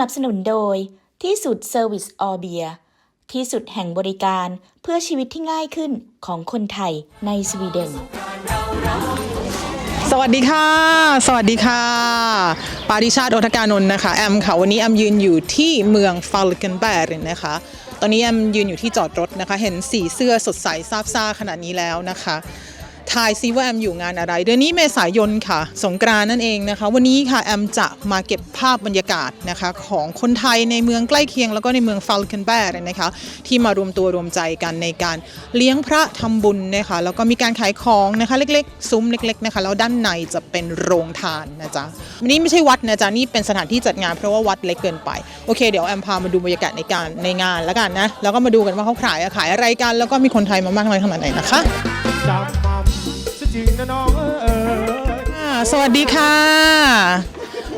นับสนุนโดย ที่สุดเซอร์วิสออเบียที่สุดแห่งบริการเพื่อชีวิตที่ง่ายขึ้นของคนไทยในสวีเดน สวัสดีค่ะ สวัสดีค่ะ ปาริชาติโอทการนนท์นะคะ แอมค่ะ วันนี้แอมยืนอยู่ที่เมืองฟาลเกนแบร์นะคะ ตอนนี้แอมยืนอยู่ที่จอดรถนะคะ เห็นสีเสื้อสดใสซาบซ่าขนาดนี้แล้วนะคะ ทายซิว่าแอมอยู่งานอะไร เดือนนี้เมษายนค่ะ สงกรานนั่นเองนะคะ วันนี้ค่ะแอมจะมาเก็บภาพบรรยากาศนะคะของคนไทยในเมืองใกล้เคียง แล้วก็ในเมืองฟาลเกนแบร์นะคะที่มารวมตัวรวมใจกันในการเลี้ยงพระทำบุญนะคะแล้วก็มีการขายของนะคะเล็กๆ ซุ้มเล็กๆนะคะแล้วด้านในจะเป็นโรงทานนะจ๊ะวันนี้ไม่ใช่วัดนะจ๊ะนี่เป็นสถานที่จัดงานเพราะว่าวัดเล็กเกินไปโอเคเดี๋ยวแอมพามาดูบรรยากาศในการในงานแล้วกันนะแล้วก็มาดูกันว่าเขาขายขายอะไรกัน แล้วก็มีคนไทยมามากน้อยขนาดไหนนะคะจำมั่มซะ ริงนะน้องเอ๋ยอ่าสวัสดีค่ะ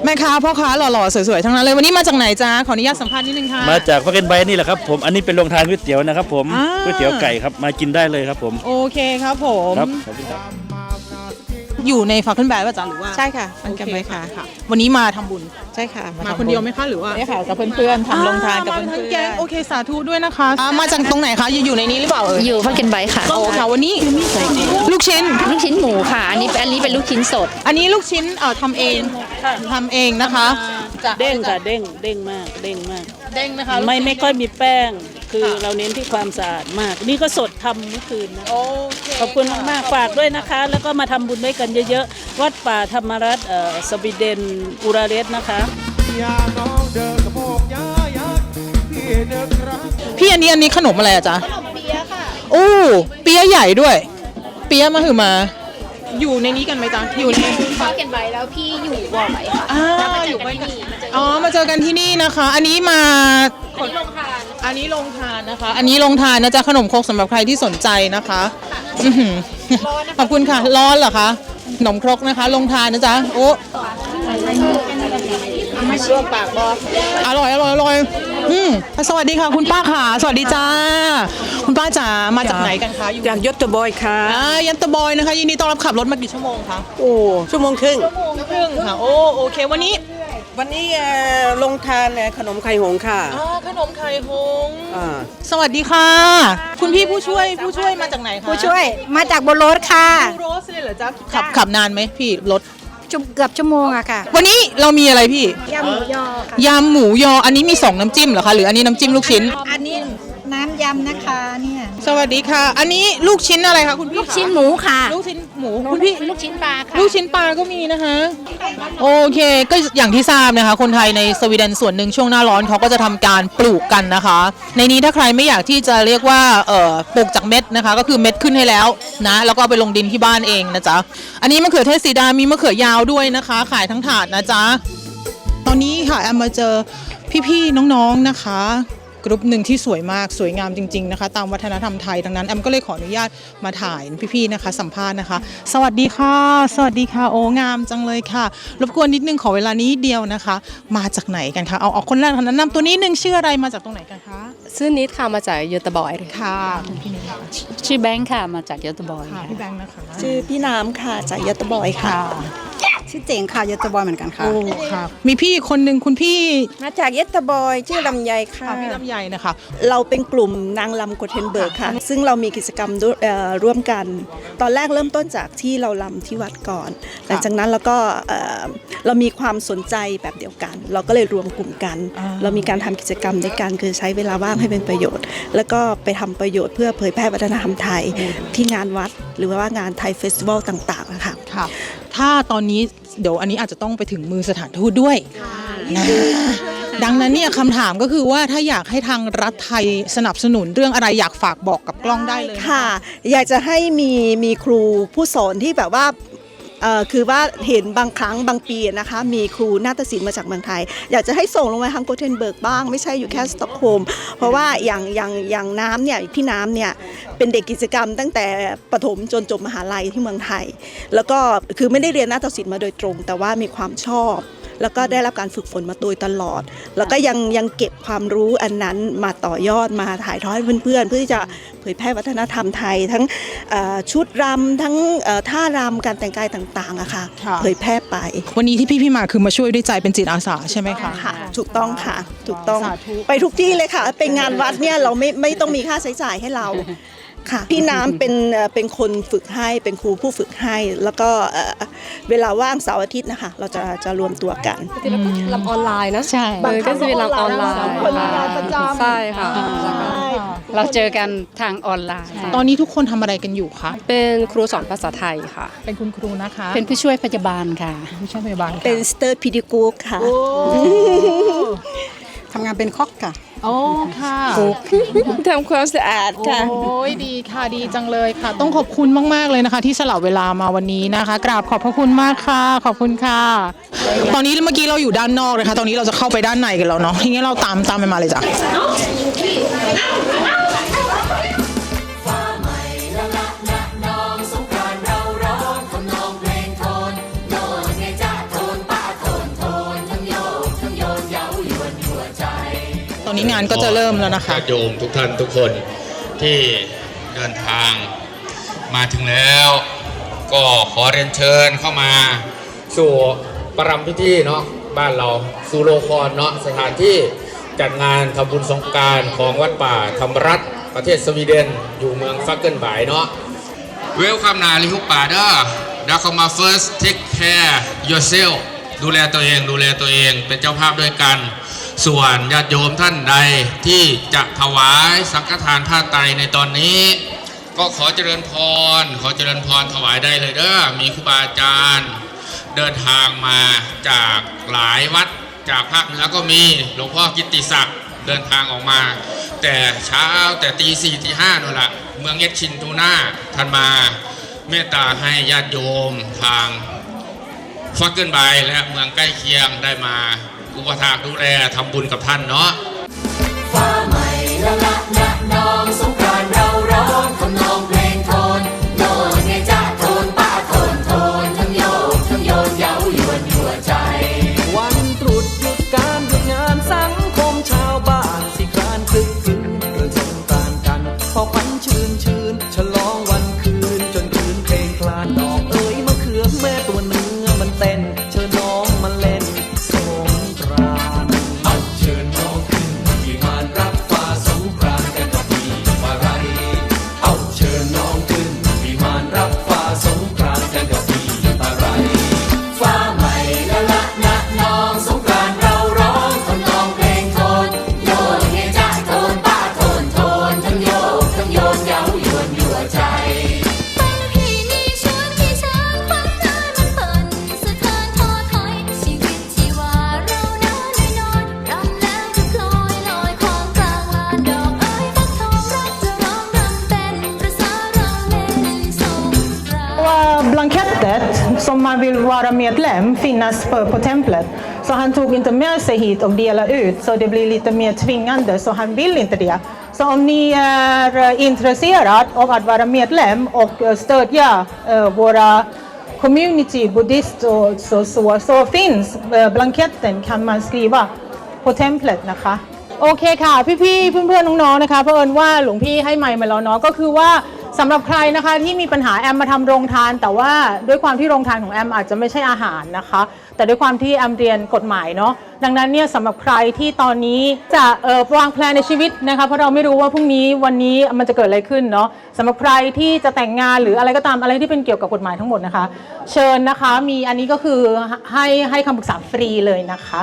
แม่ค้าพ่อค้าหล่อๆ สวยๆ ทั้งนั้นเลย วันนี้มาจากไหนจ๊ะ ขออนุญาตสัมภาษณ์นิดนึงค่ะ มาจากพักเก็นไบนี่แหละครับผม อันนี้เป็นโรงทานก๋วยเตี๋ยวนะครับผม อ่า ก๋วยเตี๋ยวไก่ครับ มากินได้เลยครับผม โอเคครับผม ครับขอบคุณครับ อยู่ในฝากขึ้นแบบป่ะจ๊ะหรือว่าใช่ค่ะมันโอเคกันไว้ค่ะ วันนี้มาทำบุญ ใช่ค่ะมาทำคนเดียวไหมบุญคะหรือว่าเนี่ยค่ะกับเพื่อนๆทำลงทานกับอ่เพื่มาทั้งอนแก๊งโอเคสาธุด้วยนะคะอ่ามาจากตรงไหนคะอยู่อยู่ในนี้หรือเปล่าเอ่ยอยู่พักกินไบค่ะ โอ้ค่ะวันนี้ลูกชิ้น ลูกชิ้นหมูค่ะ อันนี้อันนี้เป็นลูกชิ้นสด อันนี้ลูกชิ้นเอ่อทำเองทำเองนะคะจะเด้งค่ะเด้งเด้งมากเด้งมาก เด้งนะคะไม่ไม่ค่อยมีแป้ง คือค่ะเราเน้นที่ความสะอาดมาก นี่ก็สดทำเมื่อคืนนะโอเคขอบคุณมากๆฝากด้วยนะคะ แล้วก็มาทำบุญด้วยกันเยอะๆ วัดป่าธรรมรัตน์เอ่อสวีเดนอุราเรสนะคะ อย่าน้องเดินกระโปงยายักพี่เดินรัก พี่อันนี้อันนี้ขนมอะไรอะจ๊ะขนมเปี๊ยะค่ะ โอ้เปี๊ยะใหญ่ด้วย เปี๊ยะมาหือมา อยู่ในนี้กันไหมจ๊ะอยู่ในพักกินไบแล้วพี่อยู่บ่อไหมค่ะอ่าอยู่ใกล้กันอ๋อมาเจอกันที่นี่นะคะ อันนี้มาคนลงทาน อันนี้ลงทานนะคะ อันนี้ลงทานนะจ๊ะขนมครกสำหรับใครที่สนใจนะคะอื้อหือขอบคุณค่ะ ร้อนเหรอคะ ขนมครกนะคะ ลงทานนะจ๊ะ โอ้อร่อยอร่อยอร่อย อืมสวัสดีค่ะ คุณป้าค่ะ สวัสดีจ้า คุณป้าจ๋า มาจากไหนกันคะอยู่จากยศบอยค่ะอ่ายันตะบอยนะคะ ยินดีต้อนรับขับรถมากี่ชั่วโมงคะ โอ้ชั่วโมงครึ่ง ชั่วโมงครึ่งค่ะ โอ้โอเค วันนี้ วันนี้เอ่อลงทานเอ่อขนมไข่หงส์ค่ะอ่าขนมไข่หงส์อ่า สวัสดีค่ะ คุณพี่ผู้ช่วยผู้ช่วยมาจากไหนคะผู้ช่วยมาจากบนรถค่ะผู้โรสเลยเหรอจ๊ะขับขับนานไหมพี่รถ จุเกือบชั่วโมงอะค่ะวันนี้เรามีอะไรพี่ยำหมูยอค่ะยำหมูยออันนี้มีสองน้ำจิ้มเหรอคะหรืออันนี้น้ำจิ้มลูกชิ้น อันนี้ น้ำยำนะคะเนี่ยสวัสดีค่ะ อันนี้ลูกชิ้นอะไรคะคุณพี่ลูกชิ้นหมูค่ะลูกชิ้นหมูคุณพี่ ลูกชิ้นปลาค่ะ ลูกชิ้นปลาก็มีนะคะ โอเค ก็อย่างที่ทราบนะคะ คนไทยในสวีเดนส่วนหนึ่งช่วงหน้าร้อนเขาก็จะทำการปลูกกันนะคะ ในนี้ถ้าใครไม่อยากที่จะเรียกว่าเอ่อปลูกจากเม็ดนะคะ ก็คือเม็ดขึ้นให้แล้วนะ แล้วก็เอาไปลงดินที่บ้านเองนะจ๊ะ อันนี้มะเขือเทศสีดามีมะเขือยาวด้วยนะคะ ขายทั้งถาดนะจ๊ะ ตอนนี้ค่ะแอมมาเจอพี่ๆน้องๆนะคะ กรุ๊ปหนึ่งที่สวยมากสวยงามจริงๆนะคะ ตามวัฒนธรรมไทยดังนั้นแอมก็เลยขออนุญาตมาถ่ายพี่ๆนะคะ สัมภาษณ์นะคะ สวัสดีค่ะ สวัสดีค่ะโอ้งามจังเลยค่ะ รบกวนนิดนึงขอเวลานี้เดียวนะคะ มาจากไหนกันคะเอาเอาคนแรกค่ะแนะนำตัวนี้นึงชื่ออะไรมาจากตรงไหนกันคะชื่อนิดค่ะมาจากยูตบอยเลยค่ะคุณพี่นิดค่ะชื่อแบงค์ค่ะมาจากยูตบอยค่ะพี่แบงค์นะคะชื่อพี่น้ำค่ะจากยศบอยค่ะ ชื่อเจ๋งค่ะยศบอยเหมือนกันค่ะ โอ้ค่ะ มีพี่อีกคนนึงคุณพี่มาจากยศบอยชื่อลำไยค่ะค่ะ พี่ลำไยนะคะ เราเป็นกลุ่มนางลำโกเทนเบิร์กค่ะ ซึ่งเรามีกิจกรรมด้วยเอ่อร่วมกัน ตอนแรกเริ่มต้นจากที่เราลำที่วัดก่อน หลังจากนั้นเราก็เอ่อเรามีความสนใจแบบเดียวกัน เราก็เลยรวมกลุ่มกัน อ่า เรามีการทำกิจกรรมด้วยกันคือใช้เวลาว่างให้เป็นประโยชน์ แล้วก็ไปทำประโยชน์เพื่อเผยแพร่วัฒนธรรมไทยที่งานวัด หรือว่างานไทยเฟสติวัลต่างๆนะคะ ค่ะ ถ้าตอนนี้เดี๋ยวอันนี้อาจจะต้องไปถึงมือสถานทูตด้วย นะดังนั้นเนี่ยคำถามก็คือว่าถ้าอยากให้ทางรัฐไทยสนับสนุนเรื่องอะไรอยากฝากบอกกับกล้องได้เลยนค่ะ อยากจะให้มีมีครูผู้สอนที่แบบว่าเอ่อ คือว่าเห็นบางครั้งบางปีนะคะมีครูนาฏศิลป์มาจากเมืองไทย อยากจะให้ส่งลงมาทางโกเทนเบิร์กบ้างไม่ใช่อยู่แค่สต็อกโฮล์มเพราะว่าอย่างอย่างอย่างน้ำเนี่ยพี่น้ำเนี่ยเป็นเด็กกิจกรรมตั้งแต่ประถมจนจบมหาลัยที่เมืองไทย แล้วก็คือไม่ได้เรียนนาฏศิลป์มาโดยตรง แต่ว่ามีความชอบ แล้วก็ได้รับการฝึกฝนมาโดยตลอด แล้วก็ยังยังเก็บความรู้อันนั้นมาต่อยอดมาถ่ายทอดให้เพื่อนๆ เพื่อที่จะเผยแพร่วัฒนธรรมไทย ทั้งเอ่อชุดรำทั้งเอ่อท่ารำการแต่งกายต่างๆอะค่ะค่ะเผยแพร่ไป วันนี้ที่พี่พี่มาคือมาช่วยด้วยใจเป็นจิตอาสาใช่ไหมคะค่ะถูกต้องค่ะถูกต้องสาธุไปทุกที่เลยค่ะเป็นงานวัดเนี่ยเราไม่ไม่ต้องมีค่าใช้จ่ายให้เรา ค่ะพี่น้ำเป็นเอ่อเป็นคนฝึกให้เป็นครูผู้ฝึกให้ แล้วก็เอ่อเวลาว่างเสาร์อาทิตย์นะคะ เราจะจะรวมตัวกันที่เราก็ลำออนไลน์นะใช่ เออก็จะเป็นลำออนไลน์คนมีงานประจำ ใช่ค่ะเราเจอกันทางออนไลน์ ตอนนี้ทุกคนทำอะไรกันอยู่คะเป็นครูสอนภาษาไทยค่ะ เป็นคุณครูนะคะเป็นผู้ช่วยพยาบาลค่ะ ผู้ช่วยพยาบาลค่ะเป็นสเตอร์พีดิกูค่ะ ทำงานเป็นคอกค่ะ โอ้ค่ะทำความสะอาดค่ะโอ้ยดีค่ะดีจังเลยค่ะ ต้องขอบคุณมากๆเลยนะคะ ที่สละเวลามาวันนี้นะคะ กราบขอบพระคุณมากค่ะ ขอบคุณค่ะ ตอนนี้เมื่อกี้เราอยู่ด้านนอกเลยค่ะตอนนี้เราจะเข้าไปด้านในกันแล้วเนาะทีนี้เราตามตามไปมาเลยจ้ะ นี้งานก็จะเริ่มแล้วนะคะโยมทุกท่านทุกคนที่เดินทางมาถึงแล้ว ก็ขอเรียนเชิญเข้ามา สู่ประรำพิธีเนาะบ้านเราสู่โลคอนเนาะสถานที่จัดงานทำบุญสงการของวัดป่าธรรมรัตน์ประเทศสวีเดนอยู่เมืองฟักเกิลบายเนาะเวลคัมนาลิฮุปป่าเด้อดาเข้ามา first take care yourself ดูแลตัวเองดูแลตัวเองเป็นเจ้าภาพด้วยกัน ส่วนญาติโยมท่านใดที่จะถวายสังฆทานผ้าไตรในตอนนี้ ก็ขอเจริญพร ขอเจริญพรถวายได้เลยเด้อมีครูบาอาจารย์ เดินทางมาจากหลายวัดจากภาคเหนือก็มีหลวงพ่อกิติศักดิ์เดินทางออกมา แต่เช้าแต่ตีสี่ตีห้านั่นแหละเมืองเอชชินทูน่าท่านมาเมตตาให้ญาติโยมทางฟักเกิลไบและเมืองใกล้เคียงได้มา อุปถากดูแลทำบุญกับท่านเนาะ vara medlem finnas på, på templet. Så han tog inte med sig hit och delade ut så det blir lite mer tvingande så han vill inte det. Så om ni är eh, intresserade av att vara medlem och eh, stödja eh, våra community buddhist och så, så, så finns eh, blanketten kan man skriva på templet นะคะ โอเคค่ะ พี่ๆเพื่อนๆน้องๆนะคะเพราะเอิญว่าหลวงพี่ให้ไมค์มาแล้วเนาะก็คือว่า สำหรับใครนะคะที่มีปัญหาแอมมาทำโรงทาน แต่ว่าด้วยความที่โรงทานของแอมอาจจะไม่ใช่อาหารนะคะ แต่ด้วยความที่แอมเรียนกฎหมายเนาะดังนั้นเนี่ยสำหรับใครที่ตอนนี้จะเออวางแผนในชีวิตนะคะเพราะเราไม่รู้ว่าพรุ่งนี้วันนี้มันจะเกิดอะไรขึ้นเนาะสำหรับใครที่จะแต่งงานหรืออะไรก็ตามอะไรที่เป็นเกี่ยวกับกฎหมายทั้งหมดนะคะ เชิญนะคะมีอันนี้ก็คือให้ให้คำปรึกษาฟรีเลยนะคะ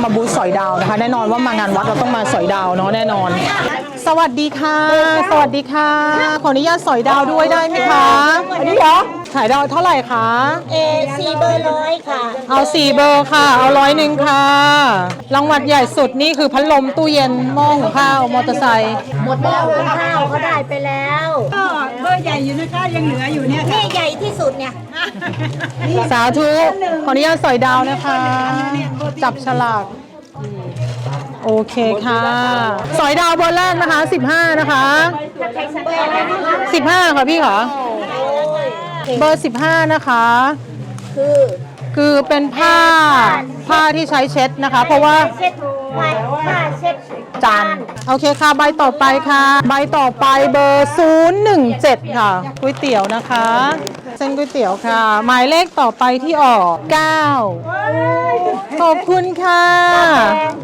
มมาบูธสอยดาวนะคะ แน่นอนว่ามางานวัดเราต้องมาสอยดาวเนาะแน่นอน สวัสดีค่ะ สวัสดีค่ะ ขออนุญาตสอยดาวด้วยได้ไหมคะอันนี้เหรอขายดาวเท่าไหร่คะเอสี่เบอร์ร้อยค่ะ เอาสี่เบอร์ค่ะ เอาร้อยหนึ่งค่ะ รางวัลใหญ่สุดนี่คือพัดลมตู้เย็นหม้อหุงข้าวมอเตอร์ไซค์หมดแล้วข้าวเขาได้ไปแล้วก็เบอร์ ใหญ่อยู่นะคะยังเหลืออยู่เนี่ยค่ะนี่ใหญ่ที่สุดเนี่ยสาธุขออนุญาตสอยดาวนะคะ จับฉลากโอเคค่ะ สอยดาวเบอร์แรกนะคะ 15 นะคะ 15 ค่ะพี่ค่ะเบอร์ 15 นะคะ คือคือเป็นผ้าผ้าที่ใช้เช็ดนะคะ เพราะว่าเช็ดไม้ผ้าเช็ด จานโอเคค่ะ ใบต่อไปค่ะ ใบต่อไปเบอร์ 017 ค่ะก๋วยเตี๋ยวนะคะ เส้นก๋วยเตี๋ยวค่ะ หมายเลขต่อไปที่ออก 9 ขอบคุณค่ะ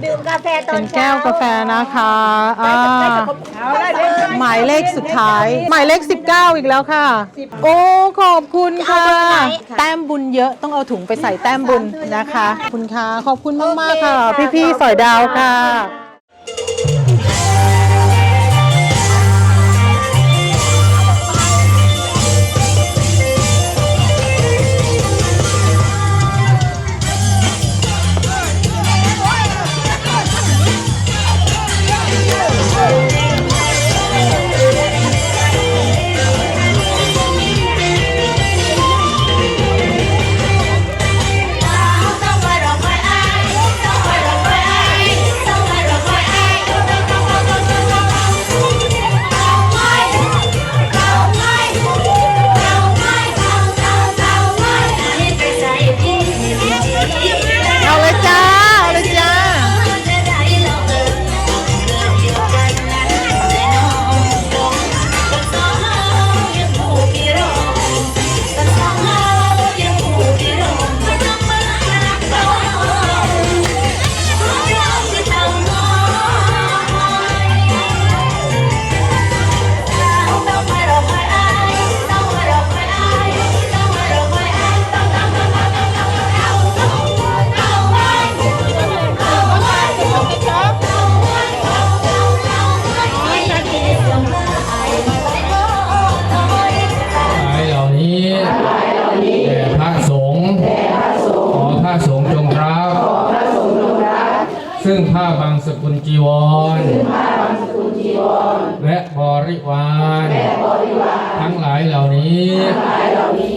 ดื่มกาแฟตอเป็นนเช้าแก้วกาแฟนะคะอ่าหมายเลขสุดท้าย หมายเลข 19 อีกแล้วค่ะ โอ้ ขอบคุณค่ะ แต้มบุญเยอะต้องเอาถุงไปใส่แต้มบุญนะคะขอบคุณค่ะ ขอบคุณมากๆค่ะ พี่ๆสอยดาวค่ะ งผ้าบางสกุลจีวร และบริวาร ทั้งหลายเหล่านี้วัน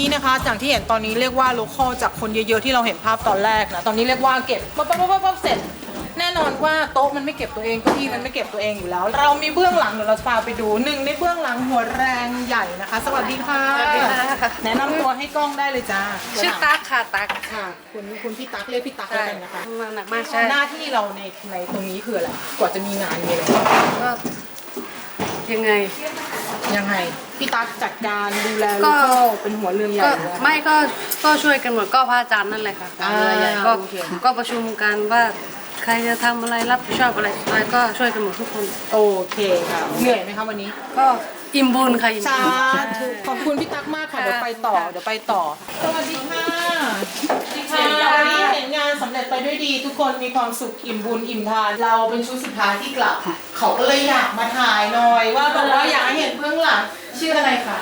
นนี้นะคะจากที่เห็นตอนนี้เรียกว่าโลคอลจากคนเยอะๆที่เราเห็นภาพตอนแรกนะตอนนี้เรียกว่าเก็บปั๊บปั๊บปั๊บปั๊บเสร็จ แน่นอนว่าโต๊ะมันไม่เก็บตัวเองเก้าอี้มันไม่เก็บตัวเองอยู่แล้ว เรามีเบื้องหลังเดี๋ยวเราจะพาไปดูหนึ่งในเบื้องหลังหัวแรงใหญ่นะคะ สวัสดีค่ะแนะนำตัวให้กล้องได้เลยจ้าชื่อตั๊กค่ะตั๊กค่ะคุณคุณพี่ตั๊กเรียกพี่ตั๊กแล้วกันนะคะทำงานหนักมากใช่หน้าที่เราในในตรงนี้คืออะไรกว่าจะมีงานมีอะไรก็ยังไง ยังไงพี่ตั๊กจัดการดูแลก็ลูกเป็นหัวเรือนใหญ่ก็เลย ไม่ก็ก็ช่วยกันหมดก็พระอาจารย์นั่นแหละค่ะอ่าเรือใหญ่ก็โอเค ก็ประชุมกันว่าใครจะทำอะไรรับผิดชอบอะไรอะไรก็ช่วยกันหมดทุกคน โอเคค่ะเหนื่อยไหมคะวันนี้ ก็อิ่มบุญค่ะอิ่มสาบุญ ธุขอบคุณพี่ตั๊กมากค่ะค่ะเดี๋ยวไปต่อค่ะเดี๋ยวไปต่อ สวัสดีค่ะสวัสดีค่ะวันนี้เห็นงานสำเร็จไปด้วยดีทุกคนมีความสุขอิ่มบุญอิ่มทาน เราเป็นชุดสุดท้ายที่กลับ เขาก็เลยอยากมาถ่ายหน่อย ว่าแบบว่าอยากให้เห็นเบื้องหลังชื่ออะไรคะ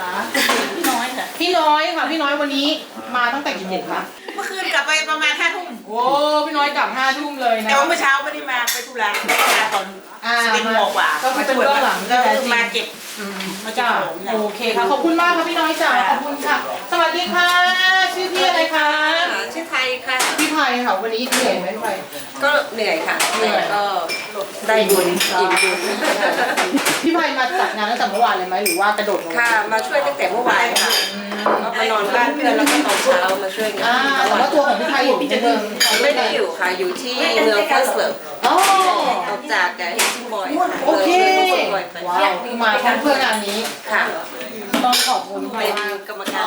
พี่น้อยค่ะพี่น้อยค่ะพี่น้อยวันนี้มาตั้งแต่กี่โมงคะเมื่อคืนกลับไปประมาณห้าทุ่มโอ้พี่น้อยกลับห้าทุ่มเลยนะแต่ว่าเมื่อเช้าไม่ได้มาไปธุระมาตอนอ่าสิบเอ็ดโมงกว่าก็คือเป็นเบื้องหลังที่ก็แท้จริงมาเก็บมา จ้าโอเคค่ะ ขอบคุณมากค่ะพี่น้อยจ้าขอบคุณค่ะ สวัสดีค่ะ ชื่อพี่อะไรคะ ชื่อไทยค่ะ พี่ไพค่ะ วันนี้เหนื่อยไหมพี่ไพก็เหนื่อยค่ะเหนื่อยก็ได้บุญอิ่มบุญพี่ไพมาจัดงานตั้งแต่เมื่อวานเลยไหมหรือว่ากระโดดลงค่ะ มาช่วยตั้งแต่เมื่อวานค่ะ ก็มานอนบ้านเพื่อนแล้วก็ตอนเช้ามาช่วยงาอ่านแต่ว่าตัวของพี่ไพอยู่ในเมืองไม่ได้อยู่ค่ะอยู่ที่เมืองฟัสเบิร์กเออ๋อออกจากเฮซิงบอยโอเคบ่อยไปว้าวมาพร้อมเพื่องานนี้ค่ะต้องขอบคุณเป็นมากกรรมการ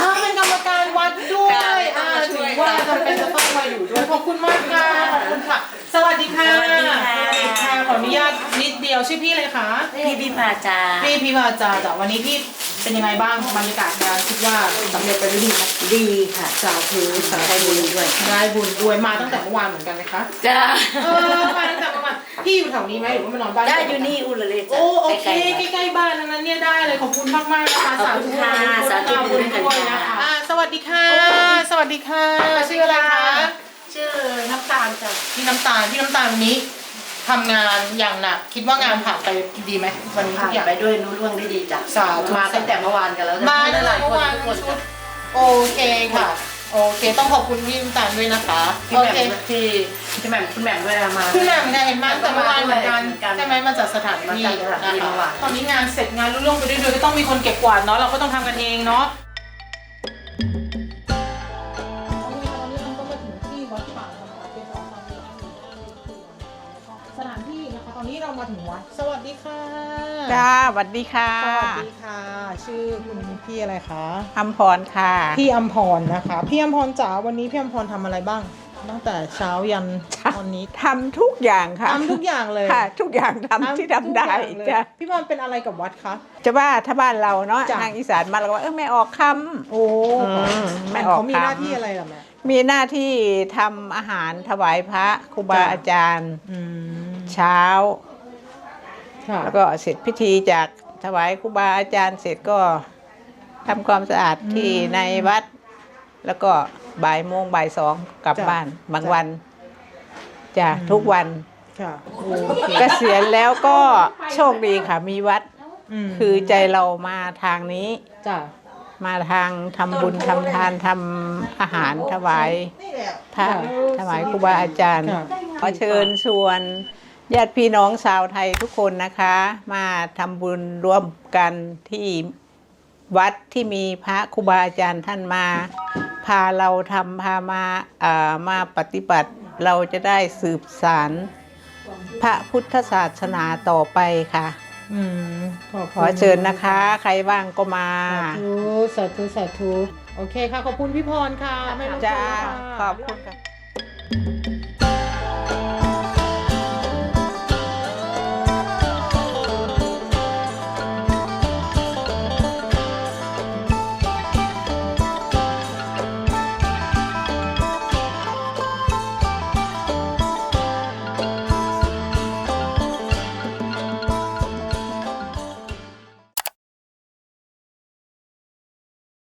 อ้าวเป็นกรรมการวัดด้วยค่ะอ่าต้องมาช่ถึวยงว่าจำเป็นจะต้องมาอยู่ด้วยขอบคุณมากค่ะขอบคุณค่ะ สวัสดีค่ะสวัสดีค่ะ สวัสดีค่ะขออนุญาตนิดเดียวชื่อพี่เลยคะพี่พิพาจา พี่พิวาจาจ้ะวันนี้พี่ เป็นยังไงบ้างบรรยากาศงานคิดว่าสำเร็จไปด้วยดีไหมดีค่ะสาธุสาธุได้บุญด้วยได้บุญด้วยมาตั้งแต่เมื่อวานเหมือนกันไหมคะจ้าเออมาตั้งแต่เมื่อวานพี่อยู่แถวนี้ไหมหรือว่ามานอนบ้านได้อยู่นี่อุลเลยจ้ะโอ้โอเคใกล้ๆใกล้ๆบ้านนั้นเนี่ยได้เลยขอบคุณมากมากๆนะคะขอบคุณค่ะสาธุบุญด้วยนะคะอ่าสวัสดีค่ะ สวัสดีค่ะชื่ออะไรคะชื่อน้ำตาลจ้ะพี่น้ำตาลพี่น้ำตาลวันนี้ ทำงานอย่างหนักคิดว่างานผ่านไปดีไหมวันนี้ทุผ่ากนอย่าง ไปด้วยรู้ล่วงได้ดีจ้ะสาธุ มาตั้งแต่เมื่อวานกันแล้วมาได้ตั้งหแต่ลายเมื่คอนวานทุกคนชุดจ้ะโอเคค่ะ โอเค ต้องขอบคุณพี่น้ำตาลด้วยนะคะพี่โอแหม่เคมพี่พี่แหม่มคุณแหม่มด้วยมา พี่แหม่มเนี่ยเห็นมาตั้งแต่เมื่อวานเหมือนกันเหมือนกันใช่ไหมมาจากสถานที่มาจากสถานที่นะคะเมื่อวาน ตอนนี้งานเสร็จงานรุ่งเร่วงไปด้วยๆก็ต้องมีคนเก็บกวาดเนาะเราก็ต้องทำกันเองเนาะ มาถึงวัด สวัสดีค่ะ จ้าสวัสดีค่ะสวัสดีค่ะ ชื่อคุณพี่อะไรคะอัมพรค่ะ พี่อัมพรนะคะ พี่อัมพรจ๋าวันนี้พี่อัมพรทำอะไรบ้าง ตั้งแต่เช้ายันตอนนี้ทำทุกอย่างค่ะทำทุกอย่างเลยค่ะ ทุกอย่างทำที่ทำได้ทุกอย่างเลยจ้ะพี่บอลเป็นอะไรกับวัดคะ จะว่าถ้าบ้านเราเนาะจ้ะ ทางอีสานมาเราก็ว่าเออไม่ออกคำโอ้อืมไม่ออกเขามีคำหน้าที่อะไรล่ะแม่มีหน้าที่ทำอาหารถวายพระครูบาจ้ะอาจารย์ อืมเช้า ค่ะ แล้วก็เสร็จพิธีจากถวายครูบาอาจารย์เสร็จก็ทำความสะอาดที่ในวัด แล้วก็บ่ายโมงบ่ายสองกลับจ้ะบ้านบางจ้ะ วันจ้ะอืมทุกวันค่ะโอเคเกษียณแล้วก็โชคดีค่ะ มีวัดมคือใจเรามาทางนี้ จ้ะมาทางทำบุญทำทานทำอาหารถวายพระถวายครูบาอาจารย์ ค่ะขอเชิญชวน ญาติพี่น้องชาวไทยทุกคนนะคะ มาทำบุญร่วมกันที่วัดที่มีพระครูบาอาจารย์ท่านมา พาเราทำพามาเอ่อมาปฏิบัติเราจะได้สืบสารพระพุทธศาสนาต่อไปค่ะอืมขอบขคุณอเชิญนะคะ ใครว่างก็มาสาธุสาธุสาธุโอเคค่ะ ขอบคุณพี่พรค่ะไม่รบกวนจ้าค่ะขอบคุณค่ะ